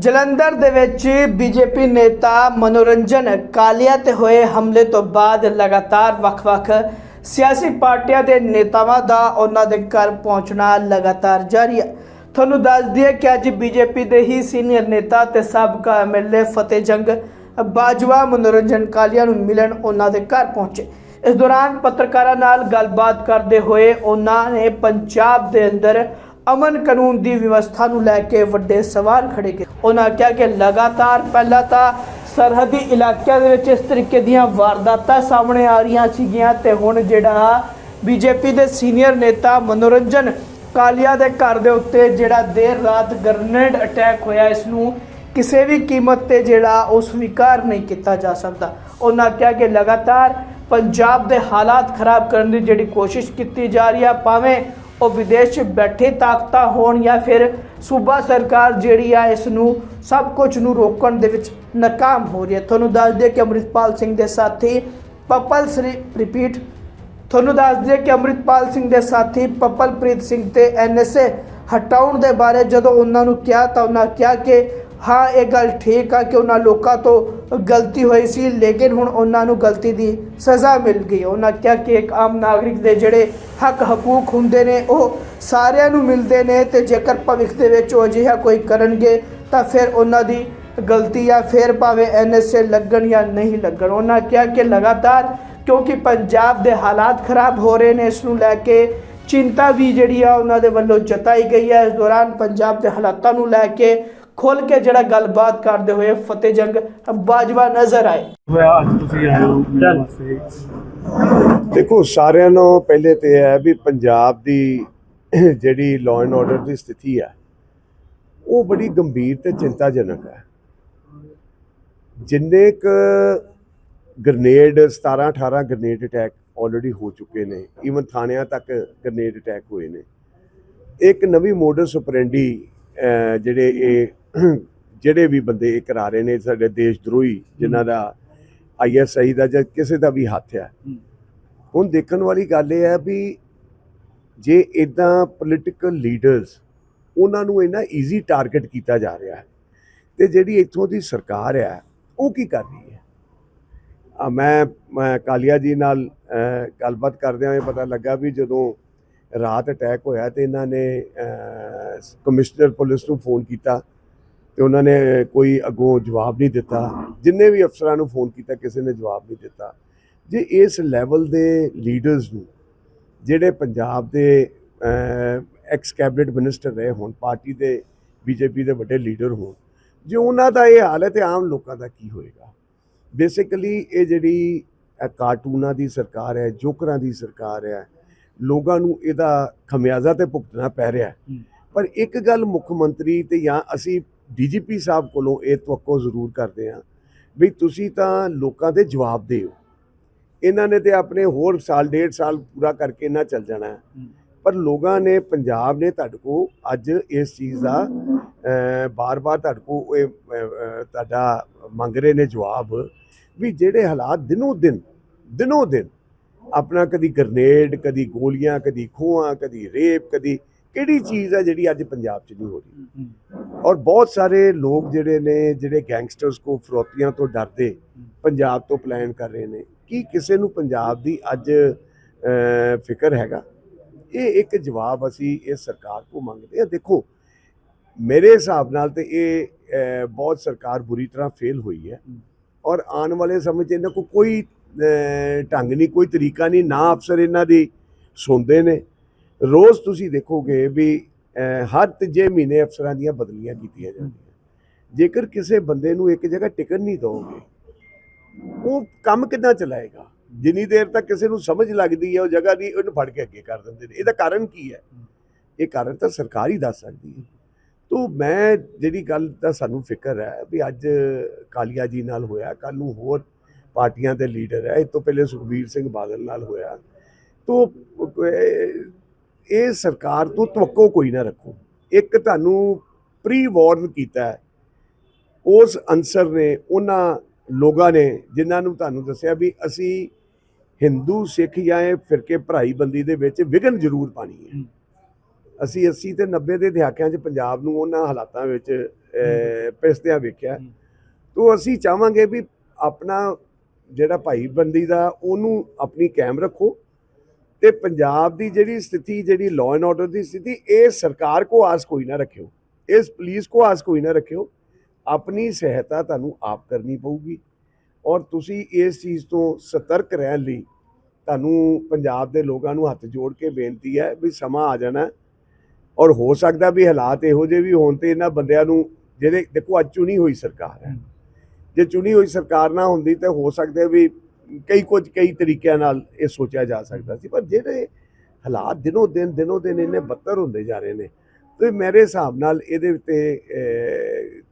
ਜਲੰਧਰ ਦੇ ਵਿੱਚ ਬੀਜੇਪੀ ਨੇਤਾ ਮਨੋਰੰਜਨ ਕਾਲੀਆ ਤੇ ਹੋਏ ਹਮਲੇ ਤੋਂ ਬਾਅਦ ਲਗਾਤਾਰ ਵੱਖ-ਵੱਖ ਸਿਆਸੀ ਪਾਰਟੀਆਂ ਦੇ ਨੇਤਾਵਾਂ ਦਾ ਉਹਨਾਂ ਦੇ ਘਰ ਪਹੁੰਚਣਾ ਲਗਾਤਾਰ ਜਾਰੀ ਹੈ। ਤੁਹਾਨੂੰ ਦੱਸ ਦਈਏ ਕਿ ਅੱਜ ਬੀਜੇਪੀ ਦੇ ਹੀ ਸੀਨੀਅਰ ਨੇਤਾ ਤੇ ਸਾਬਕਾ ਐਮਐਲਏ ਫਤਿਹ ਜੰਗ ਬਾਜਵਾ ਮਨੋਰੰਜਨ ਕਾਲੀਆ ਨੂੰ ਮਿਲਣ ਉਹਨਾਂ ਦੇ ਘਰ ਪਹੁੰਚੇ। ਇਸ ਦੌਰਾਨ ਪੱਤਰਕਾਰਾਂ ਨਾਲ ਗੱਲਬਾਤ ਕਰਦੇ ਹੋਏ ਉਹਨਾਂ ਨੇ ਪੰਜਾਬ ਦੇ ਅੰਦਰ ਅਮਨ ਕਾਨੂੰਨ ਦੀ ਵਿਵਸਥਾ ਨੂੰ ਲੈ ਕੇ ਵੱਡੇ ਸਵਾਲ ਖੜੇ ਕੀਤੇ। ਉਹਨਾਂ ਕਿਹਾ ਕਿ ਲਗਾਤਾਰ ਪਹਿਲਾਂ ਤਾਂ ਸਰਹੱਦੀ ਇਲਾਕਿਆਂ ਦੇ ਵਿੱਚ ਇਸ ਤਰੀਕੇ ਦੀਆਂ ਵਾਰਦਾਤਾਂ ਸਾਹਮਣੇ ਆ ਰਹੀਆਂ ਸੀਗੀਆਂ ਤੇ ਹੁਣ ਜਿਹੜਾ ਬੀਜੇਪੀ ਦੇ ਸੀਨੀਅਰ ਨੇਤਾ ਮਨੋਰੰਜਨ ਕਾਲੀਆ ਦੇ ਘਰ ਦੇ ਉੱਤੇ ਜਿਹੜਾ ਦੇਰ ਰਾਤ ਗ੍ਰਨੇਡ ਅਟੈਕ ਹੋਇਆ, ਇਸ ਨੂੰ ਕਿਸੇ ਵੀ ਕੀਮਤ ਤੇ ਜਿਹੜਾ ਉਹ ਸਵੀਕਾਰ ਨਹੀਂ ਕੀਤਾ ਜਾ ਸਕਦਾ। ਉਹਨਾਂ ਕਿਹਾ ਕਿ ਲਗਾਤਾਰ ਪੰਜਾਬ ਦੇ ਹਾਲਾਤ ਖਰਾਬ ਕਰਨ ਦੀ ਜਿਹੜੀ ਕੋਸ਼ਿਸ਼ ਕੀਤੀ ਜਾ ਰਹੀ ਆ, ਭਾਵੇਂ ਉਹ ਵਿਦੇਸ਼ 'ਚ ਬੈਠੇ ਤਾਕਤਾਂ ਹੋਣ ਜਾਂ ਫਿਰ ਸੂਬਾ ਸਰਕਾਰ ਜਿਹੜੀ ਆ ਇਸ ਨੂੰ ਸਭ ਕੁਝ ਨੂੰ ਰੋਕਣ ਦੇ ਵਿੱਚ ਨਾਕਾਮ ਹੋ ਰਹੀ ਹੈ। ਤੁਹਾਨੂੰ ਦੱਸ ਦਈਏ ਕਿ ਅੰਮ੍ਰਿਤਪਾਲ ਸਿੰਘ ਦੇ ਸਾਥੀ ਪਪਲ ਸ੍ਰੀ ਰਿਪੀਟ ਤੁਹਾਨੂੰ ਦੱਸ ਦਈਏ ਕਿ ਅੰਮ੍ਰਿਤਪਾਲ ਸਿੰਘ ਦੇ ਸਾਥੀ ਪਪਲਪ੍ਰੀਤ ਸਿੰਘ ਤੇ ਐਨਐਸਏ ਹਟਾਉਣ ਦੇ ਬਾਰੇ ਜਦੋਂ ਉਹਨਾਂ ਨੂੰ ਕਿਹਾ ਤਾਂ ਉਹਨਾਂ ਕਿਹਾ ਕਿ ਹਾਂ, ਇਹ ਗੱਲ ਠੀਕ ਆ ਕਿ ਉਹਨਾਂ ਲੋਕਾਂ ਤੋਂ ਗਲਤੀ ਹੋਈ ਸੀ, ਲੇਕਿਨ ਹੁਣ ਉਹਨਾਂ ਨੂੰ ਗਲਤੀ ਦੀ ਸਜ਼ਾ ਮਿਲ ਗਈ। ਉਹਨਾਂ ਕਿਹਾ ਕਿ ਇੱਕ ਆਮ ਨਾਗਰਿਕ ਦੇ ਜਿਹੜੇ ਹੱਕ, ਹਕੂਕ ਹੁੰਦੇ ਨੇ, ਉਹ ਸਾਰਿਆਂ ਨੂੰ ਮਿਲਦੇ ਨੇ ਤੇ ਜੇਕਰ ਭਵਿੱਖ ਦੇ ਵਿੱਚ ਉਹ ਅਜਿਹਾ ਕੋਈ ਕਰਨਗੇ, ਤਾਂ ਫਿਰ ਉਹਨਾਂ ਦੀ ਗਲਤੀ ਆ, ਫਿਰ ਭਾਵੇਂ ਐਨਐਸਏ ਲੱਗਣ ਜਾਂ ਨਹੀਂ ਲੱਗਣ। ਉਹਨਾਂ ਕਿਹਾ ਕਿ ਲਗਾਤਾਰ, ਕਿਉਂਕਿ ਪੰਜਾਬ ਦੇ ਹਾਲਾਤ ਖਰਾਬ ਹੋ ਰਹੇ ਨੇ, ਇਸ ਨੂੰ ਲੈ ਕੇ ਚਿੰਤਾ ਵੀ ਜਿਹੜੀ ਆ, ਉਹਨਾਂ ਦੇ ਵੱਲੋਂ ਜਤਾਈ ਗਈ ਹੈ ਇਸ ਦੌਰਾਨ ਪੰਜਾਬ ਦੇ ਹਾਲਾਤਾਂ ਨੂੰ ਲੈ ਕੇ ਖੁੱਲ ਕੇ ਜਿਹੜਾ ਗੱਲਬਾਤ ਕਰਦੇ ਹੋਏ ਫਤਿਹ ਜੰਗ ਬਾਜਵਾ ਨਜ਼ਰ ਆਏ। ਹੋਇਆ ਅੱਜ ਤੁਸੀਂ ਆਏ ਹੋ ਮੇਰੇ ਵਾਸਤੇ। ਦੇਖੋ ਸਾਰਿਆਂ ਨੂੰ ਪਹਿਲੇ ਤੇ ਇਹ ਹੈ ਵੀ ਪੰਜਾਬ ਦੀ ਜਿਹੜੀ ਲਾਅ ਐਂਡ ਆਰਡਰ ਦੀ ਸਥਿਤੀ ਹੈ ਉਹ ਬੜੀ ਗੰਭੀਰ ਤੇ ਚਿੰਤਾਜਨਕ ਹੈ। ਜਿੰਨੇ ਕ ਗ੍ਰਨੇਡ 17 18 ਗ੍ਰਨੇਡ ਅਟੈਕ ਆਲਰੇਡੀ ਹੋ ਚੁੱਕੇ ਨੇ ਈਵਨ ਥਾਣਿਆਂ ਤੱਕ ਗ੍ਰਨੇਡ ਅਟੈਕ ਹੋਏ ਨੇ। ਇੱਕ ਨਵੀਂ ਮੋਡਸ ਆਪਰੈਂਡੀ ਜਿਹੜੇ ਇਹ ਜਿਹੜੇ ਵੀ ਇਹ ਇਹ ਕਰਾ ਰਹੇ ਨੇ ਸਾਡੇ ਦੇਸ਼ ਦਰੋਹੀ ਜਿਨ੍ਹਾਂ ਦਾ ਆਈਐਸਆਈ ਦਾ ਜਾਂ ਕਿਸੇ ਦਾ ਵੀ ਹੱਥ ਹੈ। ਹੁਣ ਦੇਖਣ ਵਾਲੀ ਗੱਲ ਇਹ ਹੈ ਵੀ ਜੇ ਇਦਾਂ ਪੋਲੀਟੀਕਲ ਲੀਡਰਸ ਉਹਨਾਂ ਨੂੰ ਇੰਨਾ ਈਜ਼ੀ ਟਾਰਗੇਟ ਕੀਤਾ ਜਾ ਰਿਹਾ ਹੈ ਤੇ ਜਿਹੜੀ ਇੱਥੋਂ ਦੀ ਸਰਕਾਰ ਹੈ ਉਹ ਕੀ ਕਰ ਰਹੀ ਹੈ? ਆ ਮੈਂ ਕਾਲੀਆ ਜੀ ਨਾਲ ਗੱਲਬਾਤ ਕਰਦਿਆਂ ਇਹ ਪਤਾ ਲੱਗਾ ਵੀ ਜਦੋਂ ਰਾਤ ਅਟੈਕ ਹੋਇਆ ਤੇ ਇਹਨਾਂ ਨੇ ਕਮਿਸ਼ਨਰ ਪੁਲਿਸ ਨੂੰ ਫੋਨ ਕੀਤਾ ਤੇ ਉਹਨਾਂ ਨੇ ਕੋਈ ਅੱਗੋਂ ਜਵਾਬ ਨਹੀਂ ਦਿੱਤਾ। ਜਿੰਨੇ ਵੀ ਅਫਸਰਾਂ ਨੂੰ ਫੋਨ ਕੀਤਾ ਕਿਸੇ ਨੇ ਜਵਾਬ ਨਹੀਂ ਦਿੱਤਾ। ਜੇ ਇਸ ਲੈਵਲ ਦੇ ਲੀਡਰਸ ਨੂੰ ਜਿਹੜੇ ਪੰਜਾਬ ਦੇ ਐਕਸ ਕੈਬਨਿਟ ਮਿਨਿਸਟਰ ਰਹੇ ਹੋਣ ਪਾਰਟੀ ਦੇ ਬੀਜੇਪੀ ਦੇ ਵੱਡੇ ਲੀਡਰ ਹੋਣ ਜੇ ਉਹਨਾਂ ਦਾ ਇਹ ਹਾਲ ਹੈ ਤੇ ਆਮ ਲੋਕਾਂ ਦਾ ਕੀ ਹੋਏਗਾ? ਬੇਸਿਕਲੀ ਇਹ ਜਿਹੜੀ ਕਾਰਟੂਨਾਂ ਦੀ ਸਰਕਾਰ ਹੈ ਜੋਕਰਾਂ ਦੀ ਸਰਕਾਰ ਹੈ ਲੋਕਾਂ ਨੂੰ ਇਹਦਾ ਖਮਿਆਜ਼ਾ ਤੇ ਭੁਗਤਣਾ ਪੈ ਰਿਹਾ। ਪਰ ਇੱਕ ਗੱਲ ਮੁੱਖ ਮੰਤਰੀ ਤੇ ਜਾਂ ਅਸੀਂ ਡੀਜੀਪੀ ਸਾਹਿਬ ਕੋਲੋਂ ਇਹ ਤਵੱਕੋ ਜ਼ਰੂਰ ਕਰਦੇ ਹਾਂ ਵੀ ਤੁਸੀਂ ਤਾਂ ਲੋਕਾਂ ਦੇ ਜਵਾਬ ਦਿਓ ਇਹਨਾਂ ਨੇ ਤੇ ਆਪਣੇ ਹੋਰ ਸਾਲ ਡੇਢ ਸਾਲ ਪੂਰਾ ਕਰਕੇ ਨਾ ਚੱਲ ਜਾਣਾ। ਪਰ ਲੋਕਾਂ ਨੇ ਪੰਜਾਬ ਨੇ ਤੁਹਾਡੇ ਕੋ ਅੱਜ ਇਸ ਚੀਜ਼ ਦਾ ਬਾਰ-ਬਾਰ ਤੁਹਾਡੇ ਕੋ ਇਹ ਤੁਹਾਡਾ ਮੰਗ ਰਹੇ ਨੇ ਜਵਾਬ ਵੀ ਜਿਹੜੇ ਹਾਲਾਤ ਦਿਨੋਂ ਦਿਨ ਦਿਨੋਂ ਦਿਨ ਆਪਣਾ ਕਦੀ ਗ੍ਰਨੇਡ ਕਦੀ ਗੋਲੀਆਂ ਕਦੀ ਖੋਹਾਂ ਕਦੀ ਰੇਪ ਕਦੀ ਕਿਹੜੀ ਚੀਜ਼ ਹੈ ਜਿਹੜੀ ਅੱਜ ਪੰਜਾਬ 'ਚ ਨਹੀਂ ਹੋ ਰਹੀ? ਔਰ ਬਹੁਤ ਸਾਰੇ ਲੋਕ ਜਿਹੜੇ ਨੇ ਜਿਹੜੇ ਗੈਂਗਸਟਰਸ ਕੋ ਫਰੋਤੀਆਂ ਤੋਂ ਡਰਦੇ ਪੰਜਾਬ ਤੋਂ ਪਲਾਨ ਕਰ ਰਹੇ ਨੇ ਕੀ ਕਿਸੇ ਨੂੰ ਪੰਜਾਬ ਦੀ ਅੱਜ ਫਿਕਰ ਹੈਗਾ? ਇਹ ਇੱਕ ਜਵਾਬ ਅਸੀਂ ਇਸ ਸਰਕਾਰ ਕੋ ਮੰਗਦੇ ਹਾਂ। ਦੇਖੋ ਮੇਰੇ ਹਿਸਾਬ ਨਾਲ ਤੇ ਇਹ ਬਹੁਤ ਸਰਕਾਰ ਬੁਰੀ ਤਰ੍ਹਾਂ ਫੇਲ ਹੋਈ ਹੈ। ਔਰ ਆਉਣ ਵਾਲੇ ਸਮੇਂ 'ਚ ਇਹਨਾਂ ਕੋ ਕੋਈ ਢੰਗ ਨਹੀਂ ਕੋਈ ਤਰੀਕਾ ਨਹੀਂ ਨਾ ਅਫਸਰ ਇਹਨਾਂ ਦੀ ਸੁਣਦੇ ਨੇ ਰੋਜ਼ ਤੁਸੀਂ ਦੇਖੋਗੇ ਵੀ ਹਰ ਤੀਜੇ ਮਹੀਨੇ ਅਫਸਰਾਂ ਦੀਆਂ ਬਦਲੀਆਂ ਕੀਤੀਆਂ ਜਾਂਦੀਆਂ। ਜੇਕਰ ਕਿਸੇ ਬੰਦੇ ਨੂੰ ਇੱਕ ਜਗ੍ਹਾ ਟਿਕਣ ਨਹੀਂ ਦੋਗੇ ਉਹ ਕੰਮ ਕਿੱਦਾਂ ਚਲਾਏਗਾ? ਜਿੰਨੀ ਦੇਰ ਤੱਕ ਕਿਸੇ ਨੂੰ ਸਮਝ ਲੱਗਦੀ ਹੈ, ਉਹ ਜਗ੍ਹਾ ਦੀ ਉਹਨੂੰ ਫੜ ਕੇ ਅੱਗੇ ਕਰ ਦਿੰਦੇ ਨੇ। ਇਹਦਾ ਕਾਰਨ ਕੀ ਹੈ? ਇਹ ਕਾਰਨ ਤਾਂ ਸਰਕਾਰ ਹੀ ਦੱਸ ਸਕਦੀ ਹੈ। ਤੋ, ਮੈਂ ਜਿਹੜੀ ਗੱਲ ਦਾ ਸਾਨੂੰ ਫਿਕਰ ਹੈ ਵੀ ਅੱਜ ਕਾਲੀਆ ਜੀ ਨਾਲ ਹੋਇਆ ਕੱਲ ਨੂੰ ਹੋਰ ਪਾਰਟੀਆਂ ਦੇ ਲੀਡਰ ਹੈ। ਇਹ ਤੋਂ ਪਹਿਲੇ ਸੁਖਬੀਰ ਸਿੰਘ ਬਾਦਲ ਨਾਲ ਹੋਇਆ। ਤੋ ਇਹ ਸਰਕਾਰ ਤੋਂ ਤਵੱਕੋ ਕੋਈ ਨਾ ਰੱਖੋ। ਇੱਕ ਤੁਹਾਨੂੰ ਪ੍ਰੀ ਵਾਰਨ ਕੀਤਾ ਹੈ। ਉਸ ਅਨਸਰ ਨੇ ਉਹਨਾਂ ਲੋਕਾਂ ਨੇ ਜਿਨ੍ਹਾਂ ਨੂੰ ਤੁਹਾਨੂੰ ਦੱਸਿਆ ਵੀ ਅਸੀਂ ਹਿੰਦੂ ਸਿੱਖ ਜਾਂ ਇਹ ਫਿਰਕੇ ਭਰਾਈ ਬੰਦੀ ਦੇ ਵਿੱਚ ਵਿਗਨ ਜ਼ਰੂਰ ਪਾਣੀ ਹੈ। ਅਸੀਂ 80 ਤੇ 90 ਦੇ ਦਹਾਕਿਆਂ 'ਚ ਪੰਜਾਬ ਨੂੰ ਉਹਨਾਂ ਹਾਲਾਤਾਂ ਵਿੱਚ ਅਹ, ਪਿਸਦਿਆਂ ਵੇਖਿਆ। ਤੋਂ ਅਸੀਂ ਚਾਹਾਂਗੇ ਵੀ ਆਪਣਾ ਜਿਹੜਾ ਭਾਈਬੰਦੀ ਦਾ ਉਹਨੂੰ ਆਪਣੀ ਕਾਇਮ ਰੱਖੋ। ਤੇ ਪੰਜਾਬ ਦੀ ਜਿਹੜੀ ਸਥਿਤੀ ਜਿਹੜੀ ਲਾਅ ਐਂਡ ਆਰਡਰ ਦੀ ਸਥਿਤੀ ਇਹ ਸਰਕਾਰ ਕੋ ਆਸ ਕੋਈ ਨਾ ਰੱਖਿਓ। ਇਸ ਪੁਲਿਸ ਕੋ ਆਸ ਕੋਈ ਨਾ ਰੱਖਿਓ। ਆਪਣੀ ਸਹਾਇਤਾ ਤੁਹਾਨੂੰ ਆਪ ਕਰਨੀ ਪਊਗੀ। ਔਰ ਤੁਸੀਂ ਇਸ ਚੀਜ਼ ਤੋਂ ਸਤਰਕ ਰਹਿਣ ਲਈ ਤੁਹਾਨੂੰ ਪੰਜਾਬ ਦੇ ਲੋਕਾਂ ਨੂੰ ਹੱਥ ਜੋੜ ਕੇ ਬੇਨਤੀ ਹੈ ਵੀ ਸਮਾਂ ਆ ਜਾਣਾ। ਔਰ ਹੋ ਸਕਦਾ ਵੀ ਹਾਲਾਤ ਇਹੋ ਜਿਹੇ ਵੀ ਹੋਣ ਤੇ ਇਹਨਾਂ ਬੰਦਿਆਂ ਨੂੰ ਜਿਹੜੇ ਦੇਖੋ ਅੱਜ ਚੁਣੀ ਹੋਈ ਸਰਕਾਰ ਹੈ। ਜੇ ਚੁਣੀ ਹੋਈ ਸਰਕਾਰ ਨਾ ਹੁੰਦੀ ਤੇ ਹੋ ਸਕਦਾ ਵੀ ਕਈ ਕੁਝ ਕਈ ਤਰੀਕਿਆਂ ਨਾਲ ਇਹ ਸੋਚਿਆ ਜਾ ਸਕਦਾ ਸੀ ਪਰ ਜਿਹੜੇ ਹਾਲਾਤ ਦਿਨੋਂ ਦਿਨ ਦਿਨੋਂ ਦਿਨ ਇੰਨੇ ਬੱਤਰ ਹੁੰਦੇ ਜਾ ਰਹੇ ਨੇ ਤੇ ਮੇਰੇ ਹਿਸਾਬ ਨਾਲ ਇਹਦੇ ਉੱਤੇ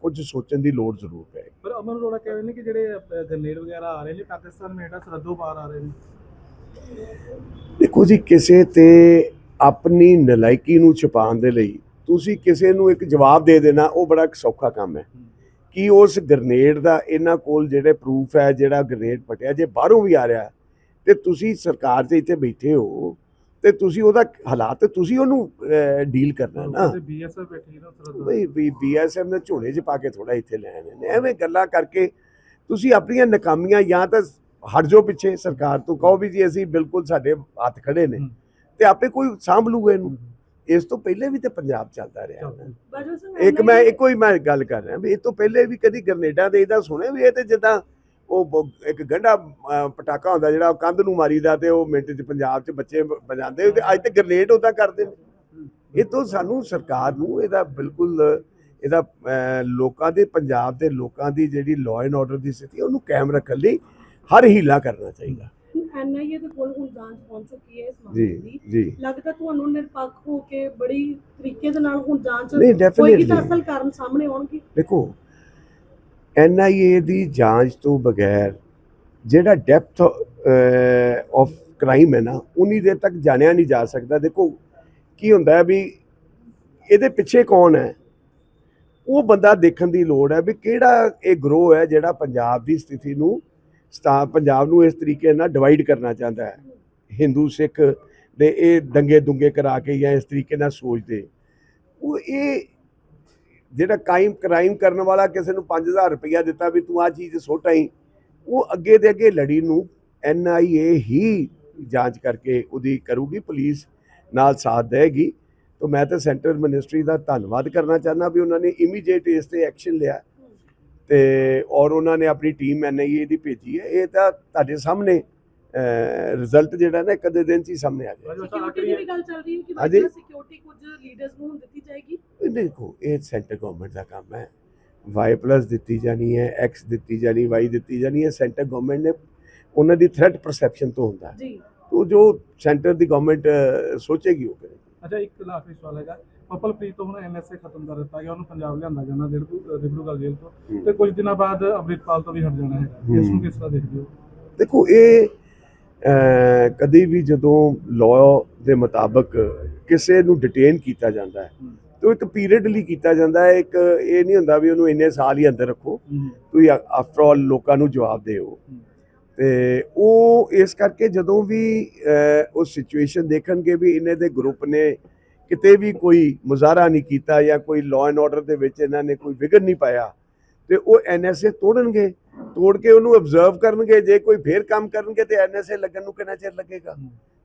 ਕੁਝ ਸੋਚਣ ਦੀ ਲੋੜ ਜ਼ਰੂਰ ਪੈ ਪਰ ਅਮਨ ਅਰੋੜਾ ਕਹਿ ਰਹੇ ਨੇ ਕਿ ਜਿਹੜੇ ਗ੍ਰਨੇਡ ਵਗੈਰਾ ਆ ਰਹੇ ਨੇ ਪਾਕਿਸਤਾਨ ਮੇਟਾ ਸਰਹੱਦੋਂ ਪਾਰ ਆ ਰਹੇ ਨੇ। ਦੇਖੋ ਜੀ ਕਿਸੇ ਤੇ ਆਪਣੀ ਨਲਾਇਕੀ ਨੂੰ ਛੁਪਾਉਣ ਦੇ ਲਈ ਤੁਸੀਂ ਕਿਸੇ ਨੂੰ ਇੱਕ ਜਵਾਬ ਦੇ ਦੇਣਾ ਉਹ ਬੜਾ ਇੱਕ ਸੌਖਾ ਕੰਮ ਹੈ। ਕਿ ਉਸ ਗ੍ਰਨੇਡ ਦਾ ਇਹਨਾਂ ਕੋਲ ਜਿਹੜੇ ਪ੍ਰੂਫ ਹੈ ਜਿਹੜਾ ਗ੍ਰਨੇਡ ਫਟਿਆ ਜੇ ਬਾਹਰੋਂ ਵੀ ਆ ਰਿਹਾ ਤੇ ਤੁਸੀਂ ਸਰਕਾਰ 'ਚ ਇੱਥੇ ਬੈਠੇ ਹੋ ਤੇ ਤੁਸੀਂ ਉਹਦਾ ਹਾਲਾਤ ਤੁਸੀਂ ਉਹਨੂੰ ਡੀਲ ਕਰਨਾ ਨਾ। ਬੀਐਸਐਫ ਬੈਠੀ ਨਾ ਬਈ ਵੀ ਬੀਐਸਐਫ ਨੇ ਝੋਲੇ 'ਚ ਪਾ ਕੇ ਥੋੜਾ ਇੱਥੇ ਲੈ ਆਣੇ ਨੇ। ਐਵੇਂ ਗੱਲਾਂ ਕਰਕੇ ਤੁਸੀਂ ਆਪਣੀਆਂ ਨਕਾਮੀਆਂ ਜਾਂ ਤਾਂ ਹਟ ਜਾਓ ਪਿੱਛੇ ਸਰਕਾਰ ਤੋਂ। ਕਹੋ ਵੀ ਜੀ ਅਸੀਂ ਬਿਲਕੁਲ ਸਾਡੇ ਹੱਥ ਖੜੇ ਨੇ। ਤੇ ਆਪੇ ਕੋਈ ਸਾਂਭ ਲੂਗਾ ਇਹਨੂੰ। ਇਸ ਤੋਂ ਪਹਿਲੇ ਵੀ ਤੇ ਪੰਜਾਬ ਚੱਲਦਾ ਰਿਹਾ। ਇੱਕ ਮੈਂ ਇੱਕੋ ਹੀ ਮੈਂ ਗੱਲ ਕਰ ਰਿਹਾ ਵੀ ਇਹ ਤੋਂ ਪਹਿਲੇ ਵੀ ਕਦੀ ਗ੍ਰਨੇਡਾਂ ਦੇ ਇਹਦਾ ਸੁਣਿਆ ਵੀ ਇਹ ਤੇ ਜਿੱਦਾਂ ਉਹ ਇੱਕ ਗੰਢਾ ਪਟਾਕਾ ਹੁੰਦਾ ਜਿਹੜਾ ਉਹ ਕੰਧ ਨੂੰ ਮਾਰੀਦਾ ਤੇ ਉਹ ਮਿੰਟ 'ਚ ਪੰਜਾਬ 'ਚ ਬੱਚੇ ਵਜਾਉਂਦੇ ਤੇ ਅੱਜ ਤੇ ਗ੍ਰਨੇਡ ਉਦਾਂ ਕਰਦੇ ਨੇ। ਇਹ ਤੋਂ ਸਾਨੂੰ ਸਰਕਾਰ ਨੂੰ ਇਹਦਾ ਬਿਲਕੁਲ ਇਹਦਾ ਲੋਕਾਂ ਦੇ ਪੰਜਾਬ ਦੇ ਲੋਕਾਂ ਦੀ ਜਿਹੜੀ ਲਾਅ ਐਂਡ ਆਰਡਰ ਦੀ ਸਥਿਤੀ ਉਹਨੂੰ ਕਾਇਮ ਰੱਖਣ ਲਈ ਹਰ ਹੀਲਾ ਕਰਨਾ ਚਾਹੀਦਾ। ਐਨਆਈਏ ਦੇ ਕੋਲ ਹੁਣ ਜਾਂਚ ਪਹੁੰਚ ਚੁੱਕੀ ਹੈ ਇਸ ਮਾਮਲੇ ਦੀ। ਜੀ। ਲੱਗਦਾ ਤੁਹਾਨੂੰ ਨਿਰਪੱਖ ਹੋ ਕੇ ਬੜੀ ਤਰੀਕੇ ਦੇ ਨਾਲ ਹੁਣ ਜਾਂਚ ਤਾਂ ਡੈਫੀਨਿਟਲੀ ਅਸਲ ਕਾਰਨ ਸਾਹਮਣੇ ਆਉਣਗੇ। ਦੇਖੋ ਐਨਆਈਏ ਦੀ ਜਾਂਚ ਤੋਂ ਬਗੈਰ ਜਿਹੜਾ ਡੈਪਥ ਆਫ ਕ੍ਰਾਈਮ ਹੈ ਨਾ ਉਨੀ ਦੇਰ ਤੱਕ ਜਾਣਿਆ ਨਹੀਂ ਜਾ ਸਕਦਾ। ਦੇਖੋ ਕੀ ਹੁੰਦਾ ਹੈ ਵੀ ਇਹਦੇ ਪਿੱਛੇ ਕੌਣ ਹੈ? ਉਹ ਬੰਦਾ ਦੇਖਣ ਦੀ ਲੋੜ ਹੈ ਵੀ ਕਿਹੜਾ ਇਹ ਗਰੋਹ ਹੈ ਜਿਹੜਾ ਪੰਜਾਬ ਦੀ ਸਥਿਤੀ ਨੂੰ ਪੰਜਾਬ ਨੂੰ ਇਸ ਤਰੀਕੇ ਨਾਲ ਡਿਵਾਈਡ ਕਰਨਾ ਚਾਹੁੰਦਾ ਹੈ। ਹਿੰਦੂ, ਸਿੱਖ ਦੇ ਇਹ ਦੰਗੇ ਦੁੰਗੇ ਕਰਾ ਕੇ ਜਾਂ ਇਸ ਤਰੀਕੇ ਨਾਲ ਸੋਚਦੇ। ਉਹ ਇਹ ਜਿਹੜਾ ਕਾਇਮ ਕ੍ਰਾਈਮ ਕਰਨ ਵਾਲਾ ਕਿਸੇ ਨੂੰ 5000 ਰੁਪਇਆ ਦਿੱਤਾ ਵੀ ਤੂੰ ਆ ਚੀਜ਼ ਸੁੱਟ ਆਈ, ਉਹ ਅੱਗੇ ਦੇ ਅੱਗੇ ਲੜੀ ਨੂੰ ਐਨਆਈਏ ਹੀ ਜਾਂਚ ਕਰਕੇ ਉਹਦੀ ਕਰੂਗੀ, ਪੁਲਿਸ ਨਾਲ ਸਾਥ ਦੇਗੀ ਤਾਂ ਮੈਂ ਤਾਂ ਸੈਂਟਰ ਮਿਨਿਸਟਰੀ ਦਾ ਧੰਨਵਾਦ ਕਰਨਾ ਚਾਹੁੰਦਾ ਵੀ ਉਹਨਾਂ ਨੇ ਇਮੀਡੀਏਟ ਇਸ ਤੇ ਐਕਸ਼ਨ ਲਿਆ। ਤੇ ਔਰ ਉਹਨਾਂ ਨੇ ਆਪਣੀ ਟੀਮ ਐਨਆਈਏ ਦੀ ਭੇਜੀ ਹੈ। ਇਹ ਤਾਂ ਤੁਹਾਡੇ ਸਾਹਮਣੇ ਰਿਜ਼ਲਟ ਜਿਹੜਾ ਨਾ ਅੱਧੇ ਦਿਨ ਚ ਹੀ ਸਾਹਮਣੇ ਆ ਜਾਏਗਾ। ਸਿਕਿਉਰਿਟੀ ਦੀ ਵੀ ਗੱਲ ਚੱਲ ਰਹੀ ਹੈ ਕਿ ਹਾਂਜੀ। ਸਿਕਿਉਰਿਟੀ ਕੁਝ ਲੀਡਰਸ ਨੂੰ ਦਿੱਤੀ ਜਾਏਗੀ? ਦੇਖੋ ਇਹ ਸੈਂਟਰ ਗਵਰਨਮੈਂਟ ਦਾ ਕੰਮ ਹੈ। ਵਾਈ ਪਲੱਸ ਦਿੱਤੀ ਜਾਣੀ ਹੈ ਐਕਸ ਦਿੱਤੀ ਜਾਣੀ ਵਾਈ ਦਿੱਤੀ ਜਾਣੀ ਹੈ। ਸੈਂਟਰ ਗਵਰਨਮੈਂਟ ਨੇ ਉਹਨਾਂ ਦੀ ਥ੍ਰੈਟ ਪਰਸੈਪਸ਼ਨ ਤੋਂ ਹੁੰਦਾ ਹੈ। ਜੀ। ਉਹ ਜੋ ਸੈਂਟਰ ਦੀ ਗਵਰਨਮੈਂਟ ਸੋਚੇਗੀ ਉਹ ਕਰੇਗੀ ਅੱਛਾ ਇੱਕ ਆਖਰੀ ਸਵਾਲ ਹੈਗਾ। ਪਰਪਲ ਪ੍ਰੀਤ ਤੋਂ ਹੁਣ ਐਨਐਸਏ ਖਤਮ ਕਰ ਦਿੱਤਾ ਗਿਆ ਉਹਨੂੰ ਪੰਜਾਬ ਲਿਆਂਦਾ ਜਾਣਾ ਦਿਬਰੂਗੜ੍ਹ ਜੇਲ੍ਹ ਤੋਂ। ਤੇ ਕੁਝ ਦਿਨਾਂ ਬਾਅਦ ਅੰਮ੍ਰਿਤਪਾਲ ਤੋਂ ਵੀ ਹਟ ਜਾਣਾ ਹੈਗਾ। ਇਸ ਨੂੰ ਕਿਸ ਤਰ੍ਹਾਂ ਦੇਖਦੇ ਹੋ? ਦੇਖੋ ਇਹ ਕਦੀ ਵੀ ਜਦੋਂ ਲਾਅ ਦੇ ਮੁਤਾਬਕ ਕਿਸੇ ਨੂੰ ਡਿਟੇਨ ਕੀਤਾ ਜਾਂਦਾ ਹੈ ਤੇ ਇੱਕ ਪੀਰੀਅਡ ਲਈ ਕੀਤਾ ਜਾਂਦਾ ਹੈ ਇੱਕ ਇਹ ਨਹੀਂ ਹੁੰਦਾ ਵੀ ਉਹਨੂੰ ਇੰਨੇ ਸਾਲ ਹੀ ਅੰਦਰ ਰੱਖੋ। ਤੁਸੀਂ ਆਫਟਰ ਆਲ ਲੋਕਾਂ ਨੂੰ ਜਵਾਬ ਦਿਓ। ਤੇ ਉਹ ਇਸ ਕਰਕੇ ਜਦੋਂ ਵੀ ਉਹ ਸਿਚੁਏਸ਼ਨ ਦੇਖਣਗੇ ਵੀ ਇਹਨੇ ਦੇ ਗਰੁੱਪ ਨੇ ਕਿਤੇ ਵੀ ਕੋਈ ਮੁਜ਼ਾਹਰਾ ਨਹੀਂ ਕੀਤਾ ਜਾਂ ਕੋਈ ਲਾਅ ਐਂਡ ਆਰਡਰ ਦੇ ਵਿੱਚ ਇਹਨਾਂ ਨੇ ਕੋਈ ਵਿਗੜ ਨਹੀਂ ਪਾਇਆ ਤੇ ਉਹ ਐਨਐਸਏ ਤੋੜਨਗੇ ਤੋੜ ਕੇ ਉਹਨੂੰ ਅਬਜ਼ਰਵ ਕਰਨਗੇ ਜੇ ਕੋਈ ਫੇਰ ਕੰਮ ਕਰਨਗੇ ਤੇ ਐਨਐਸਏ ਲੱਗਣ ਨੂੰ ਕਿੰਨਾ ਚਿਰ ਲੱਗੇਗਾ?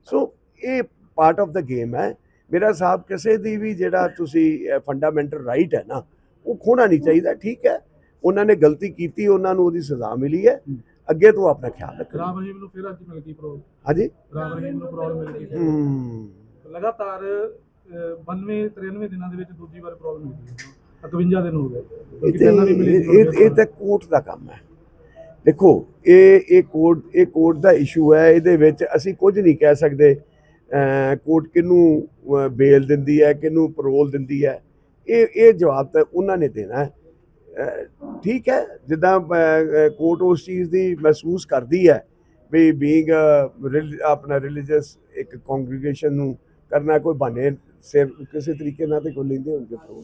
ਸੋ ਇਹ ਪਾਰਟ ਆਫ ਦਾ ਗੇਮ ਹੈ। ਮੇਰਾ ਸਾਹਿਬ ਕਿਸੇ ਦੀ ਵੀ ਜਿਹੜਾ ਤੁਸੀਂ ਫੰਡਾਮੈਂਟਲ ਰਾਈਟ ਹੈ ਨਾ ਉਹ ਖੋਣਾ ਨਹੀਂ ਚਾਹੀਦਾ ਠੀਕ ਹੈ? ਉਹਨਾਂ ਨੇ ਗਲਤੀ ਕੀਤੀ ਉਹਨਾਂ ਨੂੰ ਉਹਦੀ ਸਜ਼ਾ ਮਿਲੀ ਹੈ। ਅੱਗੇ ਤੋਂ ਆਪਣਾ ਖਿਆਲ ਰੱਖਣਾ ਰਾਮ ਰਹੀਮ ਨੂੰ ਫਿਰ ਅੱਜ ਮਿਲ ਗਈ ਪ੍ਰੋਬਲਮ ਹਾਂਜੀ? ਰਾਮ ਰਹੀਮ ਨੂੰ ਪ੍ਰੋਬਲਮ ਮਿਲ ਗਈ। ਲਗਾਤਾਰ 92 93 ਦਿਨਾਂ ਦੇ ਵਿੱਚ ਦੂਜੀ ਵਾਰ ਪ੍ਰੋਬਲਮ ਮਿਲੀ ਹੈ। 51 ਦਿਨ ਹੋ ਗਏ। ਇਹ ਇਹ ਤਾਂ ਕੋਰਟ ਦਾ ਕੰਮ ਹੈ। ਦੇਖੋ ਇਹ ਇਹ ਕੋਰਟ ਇਹ ਕੋਰਟ ਦਾ ਇਸ਼ੂ ਹੈ। ਇਹਦੇ ਵਿੱਚ ਅਸੀਂ ਕੁਝ ਨਹੀਂ ਕਹਿ ਸਕਦੇ। ਕੋਰਟ ਕਿਹਨੂੰ ਬੇਲ ਦਿੰਦੀ ਹੈ ਕਿਹਨੂੰ ਪਰੋਲ ਦਿੰਦੀ ਹੈ। ਇਹ ਇਹ ਜਵਾਬ ਤਾਂ ਉਹਨਾਂ ਨੇ ਦੇਣਾ ਠੀਕ ਹੈ ਜਿੱਦਾਂ ਕੋਰਟ ਉਸ ਚੀਜ਼ ਦੀ ਮਹਿਸੂਸ ਕਰਦੀ ਹੈ ਵੀ ਬੀਇੰਗ ਆਪਣਾ ਰਿਲੀਜੀਅਸ ਇੱਕ ਕੰਗਰੀਗੇਸ਼ਨ ਨੂੰ ਕਰਨਾ ਕੋਈ ਬਹਾਨੇ ਸਿਰ ਕਿਸੇ ਤਰੀਕੇ ਨਾਲ ਤੇ ਕੋਈ ਲੈਂਦੇ ਹੋਣਗੇ approval।